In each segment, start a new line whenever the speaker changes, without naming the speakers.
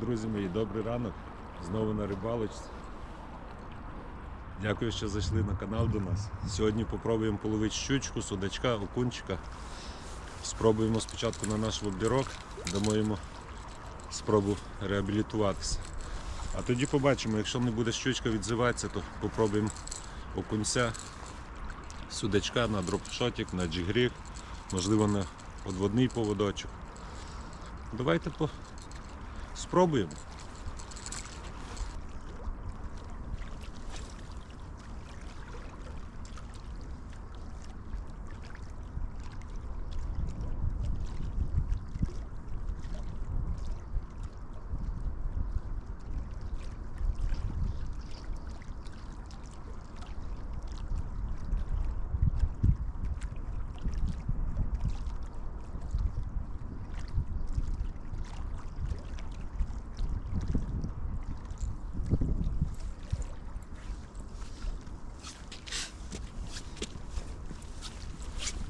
Друзі мої, добрий ранок. Знову на рибалочці. Дякую, що зайшли на канал до нас. Сьогодні попробуємо половити щучку, судачка, окунчика. Спробуємо спочатку на наш воблерок, дамо йому спробу реабілітуватися. А тоді побачимо, якщо не буде щучка відзиватися, то попробуємо окунця, судачка на дропшотик, на джигріг, можливо на подводний поводочок. Давайте по... спробуємо.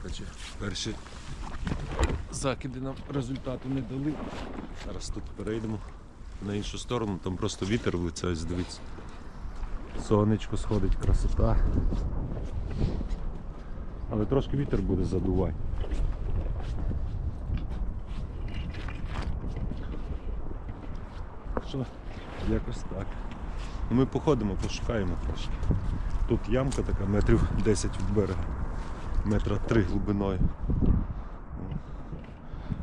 Коротше, перші закиди нам результату не дали. Зараз тут перейдемо на іншу сторону, там просто вітер в лице, ось дивіться. Сонечко сходить, красота. Але трошки вітер буде задувати. Що, якось так. Ми походимо, пошукаємо трошки. Тут ямка така метрів 10 від берега метра три глибиною.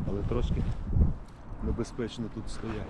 Але трошки небезпечно тут стоять.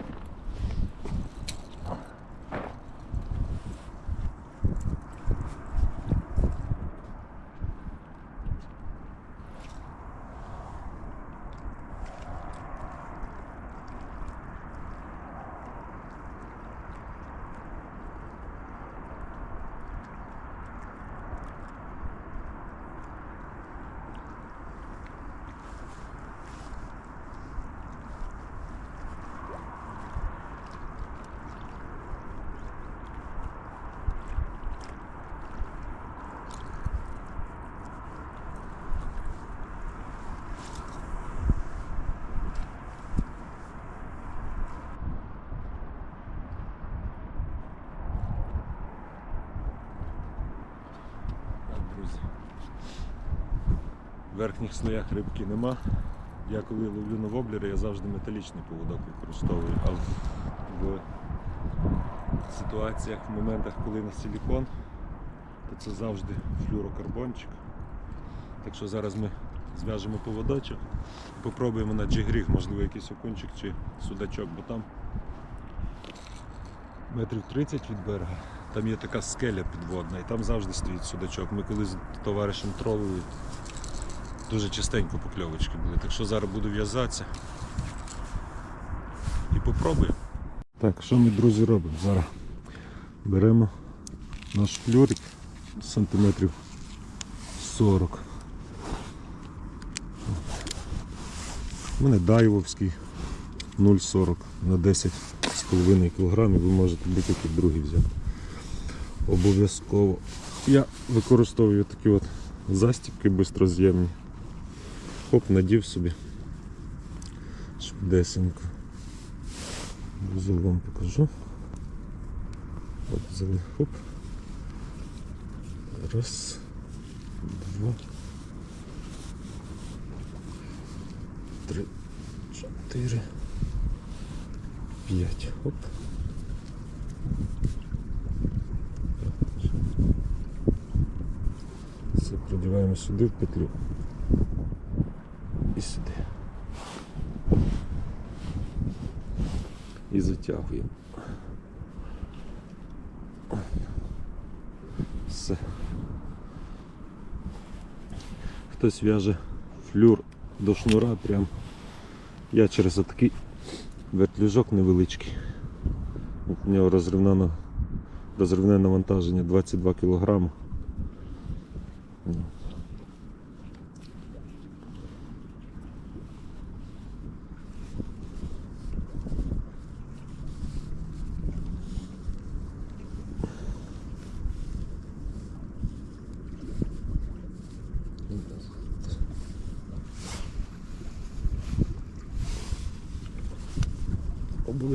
Так, друзі. Верхніх сноях рибки нема. Я коли ловлю на воблери, я завжди металічний поводок використовую. А в, ситуаціях, в моментах, коли на силікон, то це завжди флюрокарбончик. Так що зараз ми зв'яжемо поводочок, попробуємо на джигріг, можливо, якийсь окунчик чи судачок, бо там метрів 30 від берега. Там є така скеля підводна, і там завжди стоїть судачок. Ми коли з товаришем тровили, дуже частенько покльовочки були. Так що зараз буду в'язатися і попробуємо. Так, що ми, друзі, робимо? Зараз беремо наш флюрик сантиметрів 40. У мене дайвовський 0,40 на 10,5 кг, ви можете будь-який другий взяти. Обов'язково. Я використовую такі от застіпки бистроз'ємні. Хоп, надів собі. Швидесенько. Вузол вам покажу. От взяли, хоп. Раз, два, три, чотири, п'ять. Хоп. Все продіваємо сюди в петлю. І сюди. І. Все. Хтось в'яже флюр до шнура прям. Я через отакий вертлюжок невеличкий. У нього розривне навантаження 22 кг.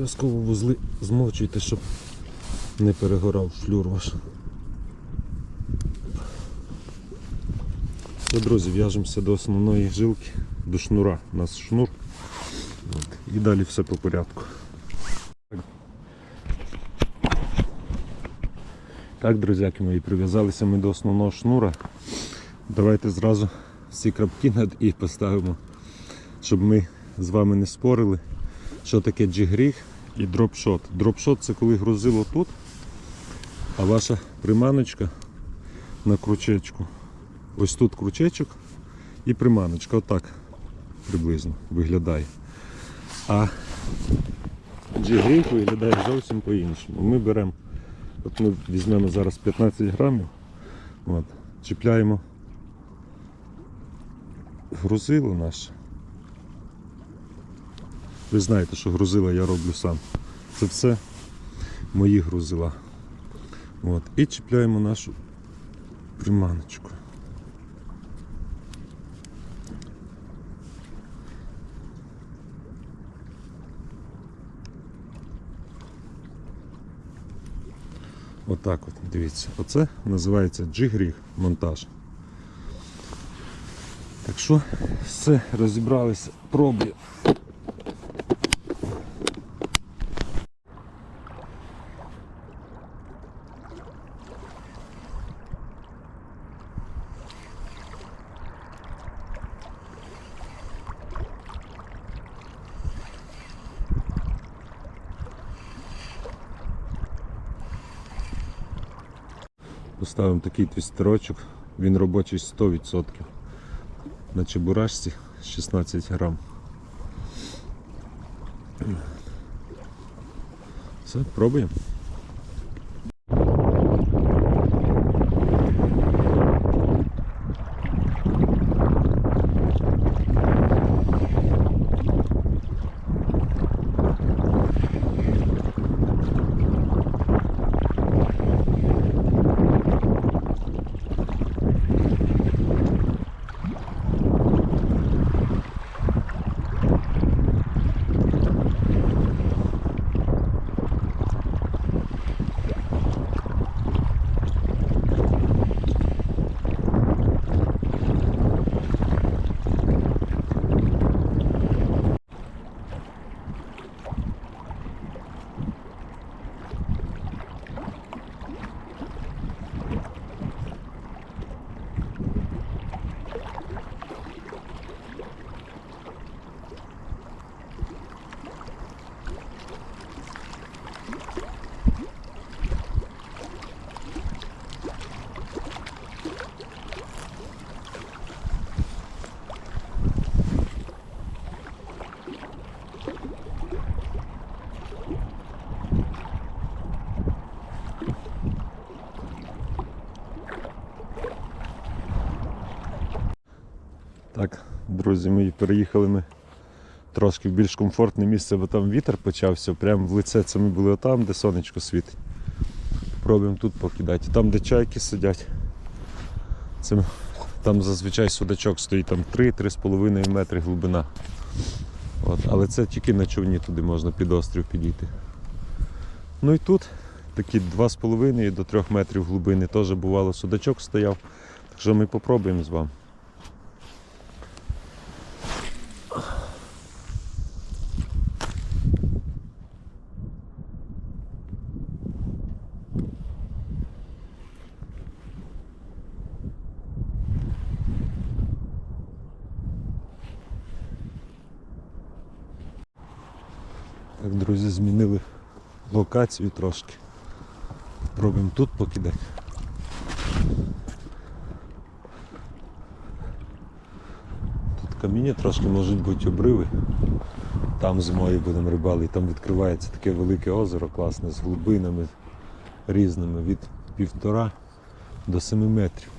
Обов'язково вузли змовчуйте, щоб не перегорав флюр ваш. Все, друзі, в'яжемося до основної жилки, до шнура. У нас шнур. І далі все по порядку. Так, друзяки мої, прив'язалися ми до основного шнура. Давайте зразу всі крапки над і поставимо, щоб ми з вами не спорили, що таке джигріг і дропшот. Дропшот це коли грузило тут, а ваша приманочка на крючечку. Ось тут крючечок і приманочка. Отак приблизно виглядає. А джигріг виглядає зовсім по-іншому. Ми беремо, от ми візьмемо зараз 15 грамів, от, чіпляємо грузило наше. Ви знаєте, що грузила я роблю сам. Це все мої грузила. От. І чіпляємо нашу приманочку. Отак от, дивіться. Оце називається джигріг монтаж. Так що все, розібралися, пробую. Поставимо такий твістерочок, він робочий 100%. На чебурашці 16 грам. Все, пробуємо. Так, друзі мої, переїхали ми трошки в більш комфортне місце, бо там вітер почався. Прямо в лице це ми були там, де сонечко світить. Пробуємо тут покидати. Там, де чайки сидять. Це, там зазвичай судачок стоїть там 3-3,5 метри глибина. От, але це тільки на човні туди можна під острів підійти. Ну і тут такі 2,5 до 3 метрів глибини теж бувало судачок стояв. Так що ми попробуємо з вами. Так, друзі, змінили локацію трошки. Пробуємо тут покидати. Тут каміння трошки можуть бути обриви. Там зимою будемо рибали, там відкривається таке велике озеро класне з глибинами різними від півтора до семи метрів.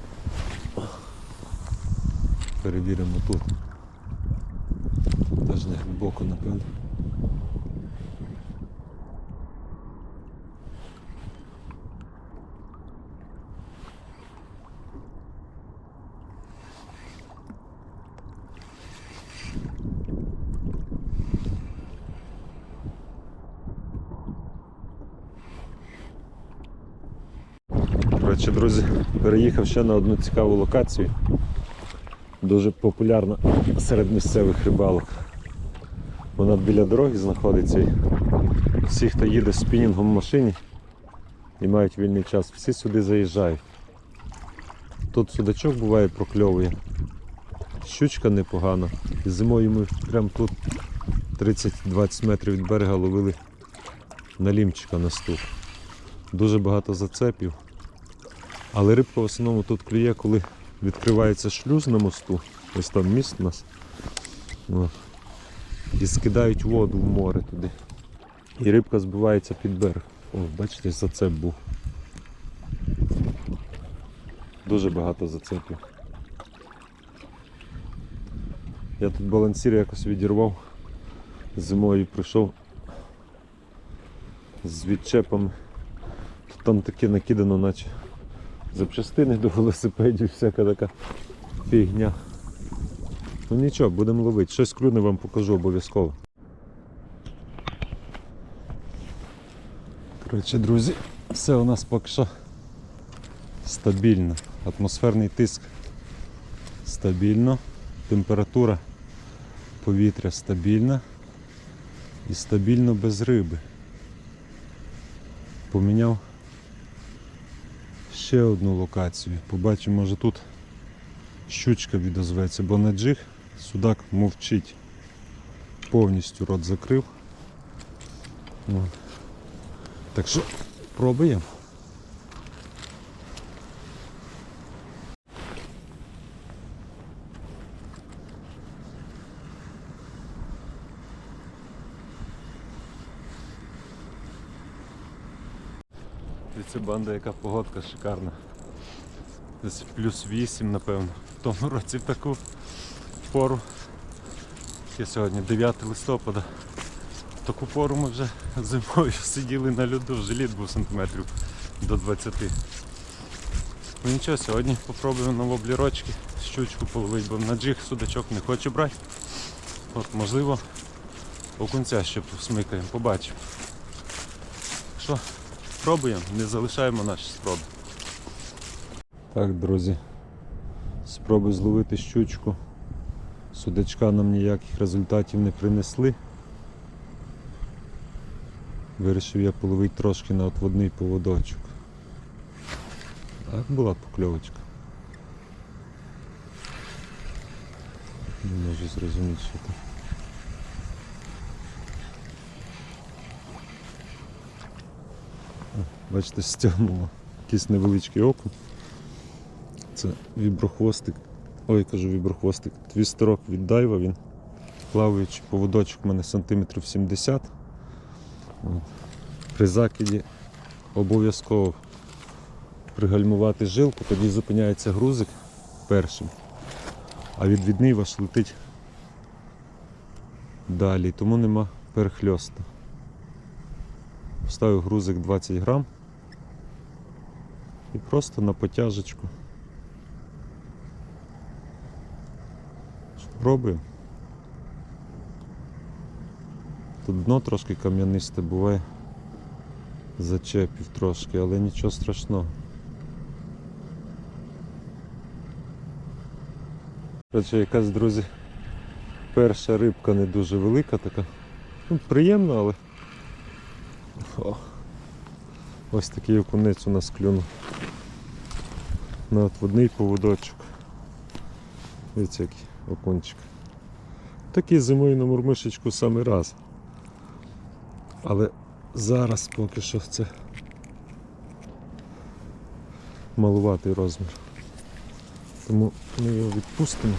Перевіримо тут. Теж не глибоко, напевно. Коротше, друзі, переїхав ще на одну цікаву локацію. Дуже популярна серед місцевих рибалок. Вона біля дороги знаходиться. Всі, хто їде з спінінгом в машині і мають вільний час, всі сюди заїжджають. Тут судачок буває прокльовує. Щучка непогана. Зимою ми прямо тут 30-20 метрів від берега ловили налімчика на ступ. Дуже багато зацепів. Але рибка в основному тут клює, коли відкривається шлюз на мосту. Ось там міст у нас. І скидають воду в море туди. І рибка збивається під берег. О, бачите, зацеп був. Дуже багато зацепів. Я тут балансір якось відірвав. Зимою прийшов з відчепами. Тут там таке накидано, наче запчастини до велосипедів, всяка така фігня. Ну нічого, будемо ловити. Щось клюне вам покажу обов'язково. Коротше, друзі, все у нас поки що стабільно. Атмосферний тиск стабільно, температура повітря стабільна і стабільно без риби. Поміняв ще одну локацію. Побачимо, може тут щучка відозветься, бо на джиг судак мовчить. Повністю рот закрив. Так що пробуємо. Це банда, яка погодка шикарна. Десь плюс 8, напевно. В тому році в таку пору. Я сьогодні 9 листопада. В таку пору ми вже зимою сиділи на льоду, вже лід був сантиметрів до 20. Ну нічого, сьогодні попробуємо на воблірочки, щучку половити, бо на джиг судачок не хочу брати. От, можливо, окунця ще посмикаємо, побачимо. Що, пробуємо, не залишаємо наші спроби. Так, друзі, спроби зловити щучку. Судачка нам ніяких результатів не принесли. Вирішив я половити трошки на отводний поводочок. Так, була покльовочка. Не можу зрозуміти, що там. Бачите, стягнуло. Якийсь невеличкий окунь. Це віброхвостик. Ой, кажу віброхвостик. Твістерок від дайва, він плаваючий поводочок у мене сантиметрів 70. От. При закиді обов'язково пригальмувати жилку, тоді зупиняється грузик першим, а відвідний ваш летить далі, тому нема перехльосту. Вставив грузик 20 грам і просто на потяжечку. Пробуємо. Тут дно трошки кам'янисте буває. Зачепів трошки, але нічого страшного. Коротше, якась, друзі, перша рибка не дуже велика така. Ну, приємно, але. О. Ось такий окунець у нас клюнув. На отводний поводочок. Дивіться, який окунчик. Такий зимою на мурмишечку саме раз. Але зараз поки що це малуватий розмір. Тому ми його відпустимо.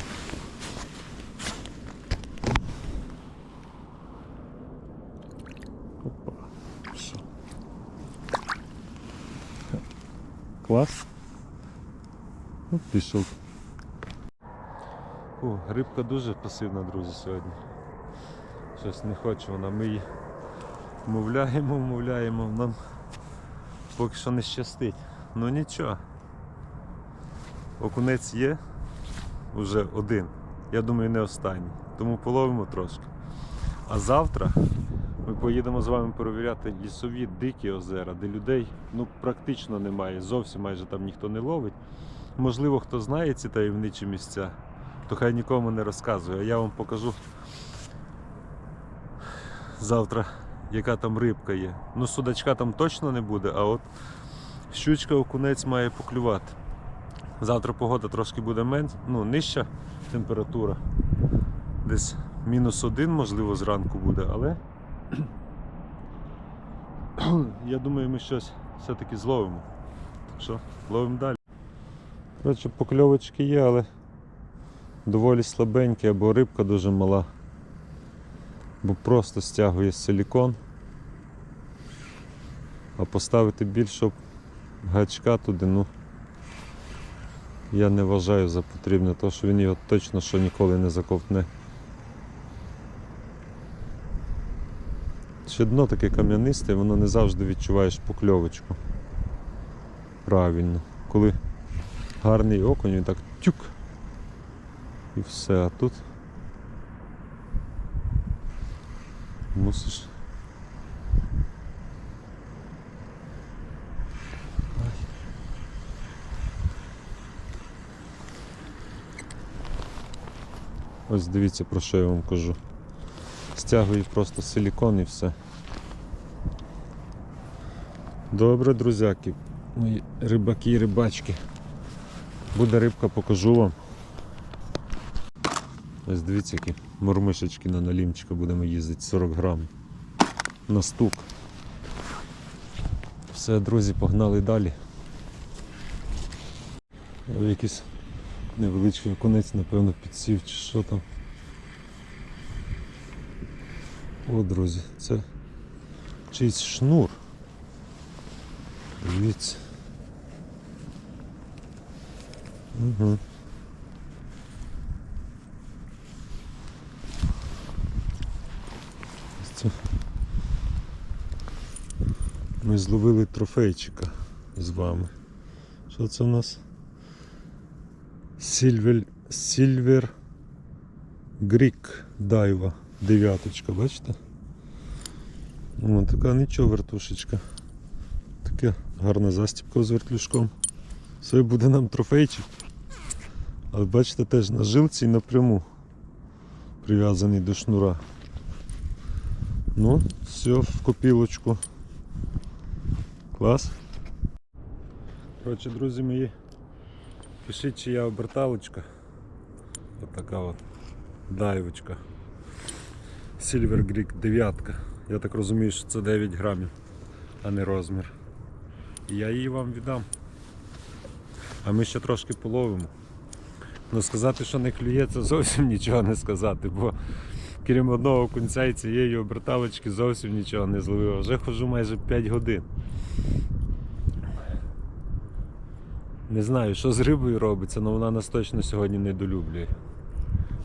Клас. Ну, пішов. О, рибка дуже пасивна, друзі, сьогодні. Щось не хоче вона. Ми її мовляємо, мовляємо, нам поки що не щастить. Ну нічого. Окунець є вже один. Я думаю, не останній. Тому половимо трошки. А завтра Ми поїдемо з вами перевіряти лісові дикі озера, де людей ну, практично немає. Зовсім майже там ніхто не ловить. Можливо, хто знає ці таємничі місця, то хай нікому не розказує. Я вам покажу завтра, яка там рибка є. Ну, судачка там точно не буде, а от щучка окунець має поклювати. Завтра погода трошки буде менш, ну, нижча температура. Десь мінус один, можливо, зранку буде, але я думаю, ми щось все-таки зловимо. Так що, ловимо далі. Коротше, покльовочки є, але доволі слабенькі, або рибка дуже мала. Бо просто стягує силікон. А поставити більшого гачка туди, ну я не вважаю за потрібне, тому що він його точно що ніколи не заковтне. Ще дно таке кам'янисте, воно не завжди відчуваєш покльовочку. Правильно. Коли гарний окунь, він так тюк. І все, а тут мусиш. Ось дивіться про що я вам кажу. Стягую просто силікон і все. Добре, друзяки, мої рибаки і рибачки. Буде рибка, покажу вам. Ось дивіться, які мормишечки на налімчика будемо їздити 40 грам на стук. Все, друзі, погнали далі. Якийсь невеличкий конець, напевно, підсів чи що там. О, друзі, це чийсь шнур. Дивіться. Угу. Це... Ми зловили трофейчика з вами. Що це у нас? Сільвер, Сільвер Грік Дайва. Дев'яточка, бачите? О, така нічого вертушечка. Гарна застіпка з вертлюжком. Все буде нам трофейчик. Але бачите, теж на жилці і напряму прив'язаний до шнура. Ну, все в копілочку. Клас. Коротше, друзі мої, пишіть, чия оберталочка. Ось така от дайвочка. Silver Greek дев'ятка. Я так розумію, що це 9 грамів, а не розмір. Я її вам віддам. А ми ще трошки половимо. Ну сказати, що не клює, це зовсім нічого не сказати, бо крім одного кінця і цієї оберталочки зовсім нічого не зловив. Вже хожу майже 5 годин. Не знаю, що з рибою робиться, але вона нас точно сьогодні недолюблює.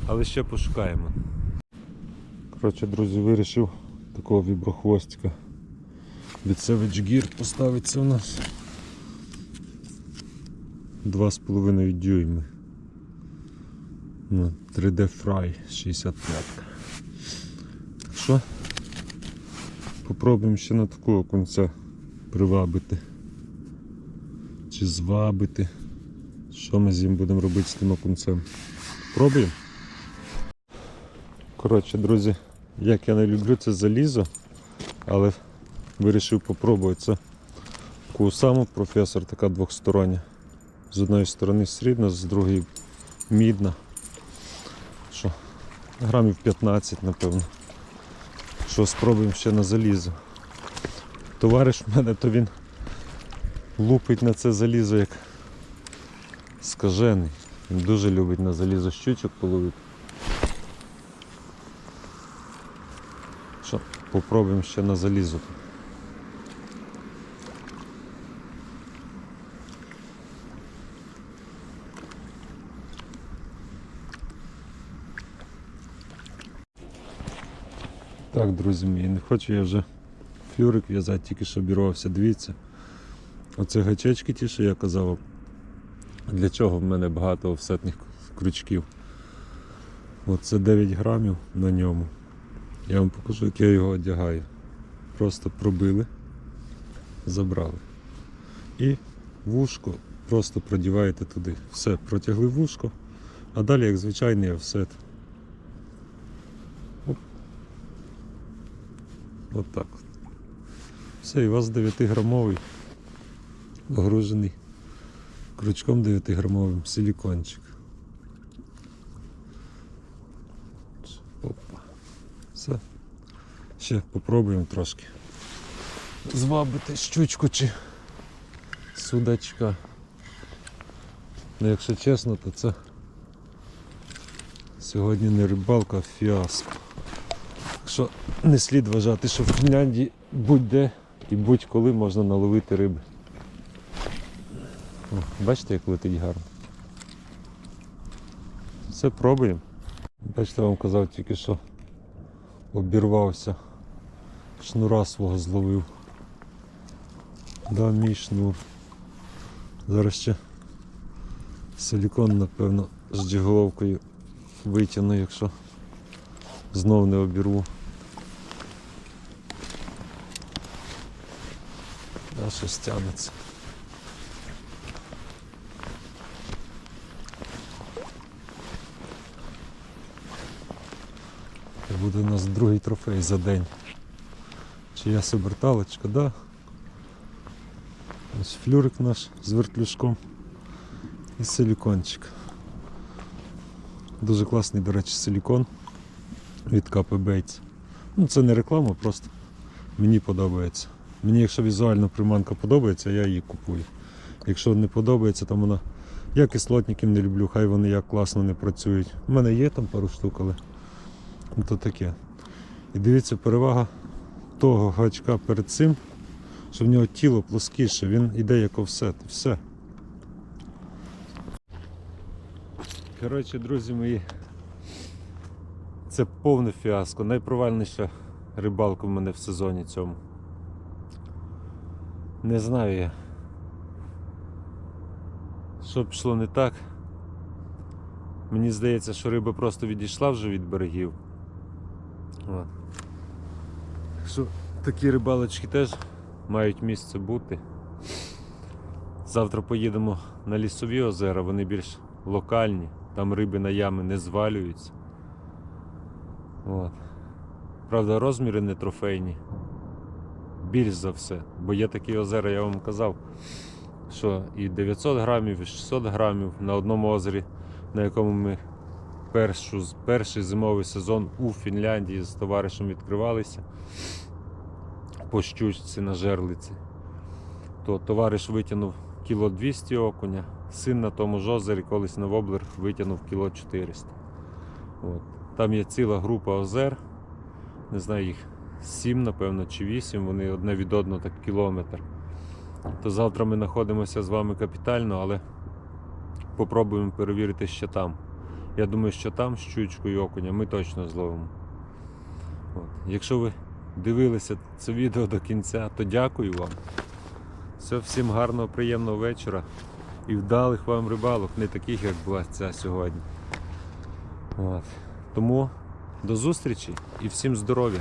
Але ще пошукаємо. Коротше, друзі, вирішив такого віброхвостика від Savage Gear поставиться у нас 2,5 дюйми. Ну, 3D Fry 65. Так що попробуємо ще на такого кінця привабити. Чи звабити. Що ми з ним будемо робити з тим окунцем? Пробуємо. Коротше, друзі, як я не люблю це залізо, але вирішив попробувати це. Кусаму професор така двохстороння. З одної сторони срібна, з другої мідна. Що? Грамів 15, напевно. Що спробуємо ще на залізо. Товариш в мене, то він лупить на це залізо як скажений. Він дуже любить на залізо щучок половити. Що, попробуємо ще на залізо. Так, друзі мої, не хочу я вже флюрик в'язати, тільки що обірвався. Дивіться. Оце гачечки ті, що я казав. Для чого в мене багато офсетних крючків. Оце 9 грамів на ньому. Я вам покажу, як я його одягаю. просто пробили, забрали. І вушко просто продіваєте туди. Все, протягли вушко, а далі як звичайний офсет. От так. Все, і вас 9-грамовий огружений крючком 9-грамовим силікончик. Опа. Все. Ще попробуємо трошки. Звабити щучку чи судачка. Ну, якщо чесно, то це сьогодні не рибалка, а фіаско. Що не слід вважати, що в Фінляндії будь-де і будь-коли можна наловити риби. О, бачите, як летить гарно. Все пробуємо. Бачите, я вам казав тільки що обірвався. Шнура свого зловив. Да, мій шнур. Зараз ще силікон, напевно, з джиголовкою витягну, якщо знов не обірву. А щось тягнеться. Це буде у нас другий трофей за день. Чиясь оберталочка, да? Ось флюрик наш з вертлюжком і силікончик. Дуже класний, до речі, силікон від Bates. Ну, це не реклама, просто мені подобається. Мені, якщо візуально приманка подобається, я її купую. Якщо не подобається, там вона. Я кислотників не люблю, хай вони як класно не працюють. У мене є там пару штук, але то таке. І дивіться, перевага того гачка перед цим, що в нього тіло плоскіше, він іде як офсет. Все. Коротше, друзі мої, це повне фіаско. Найпровальніша рибалка в мене в сезоні цьому. Не знаю я. Що пішло не так. Мені здається, що риба просто відійшла вже від берегів. От. Що такі рибалочки теж мають місце бути. Завтра поїдемо на лісові озера, вони більш локальні, там риби на ями не звалюються. От. Правда, розміри не трофейні. Більш за все. Бо є такі озера, я вам казав, що і 900 грамів, і 600 грамів на одному озері, на якому ми першу, перший зимовий сезон у Фінляндії з товаришем відкривалися по щучці на жерлиці. То товариш витягнув кіло 200 окуня, син на тому ж озері колись на воблер витягнув кіло 400. От. Там є ціла група озер, не знаю їх 7, напевно, чи 8, вони одне від одного так кілометр. То завтра ми знаходимося з вами капітально, але попробуємо перевірити, що там. Я думаю, що там щучку і окуня ми точно зловимо. От. Якщо ви дивилися це відео до кінця, то дякую вам. Все, всім гарного, приємного вечора і вдалих вам рибалок, не таких, як була ця сьогодні. От. Тому до зустрічі і всім здоров'я!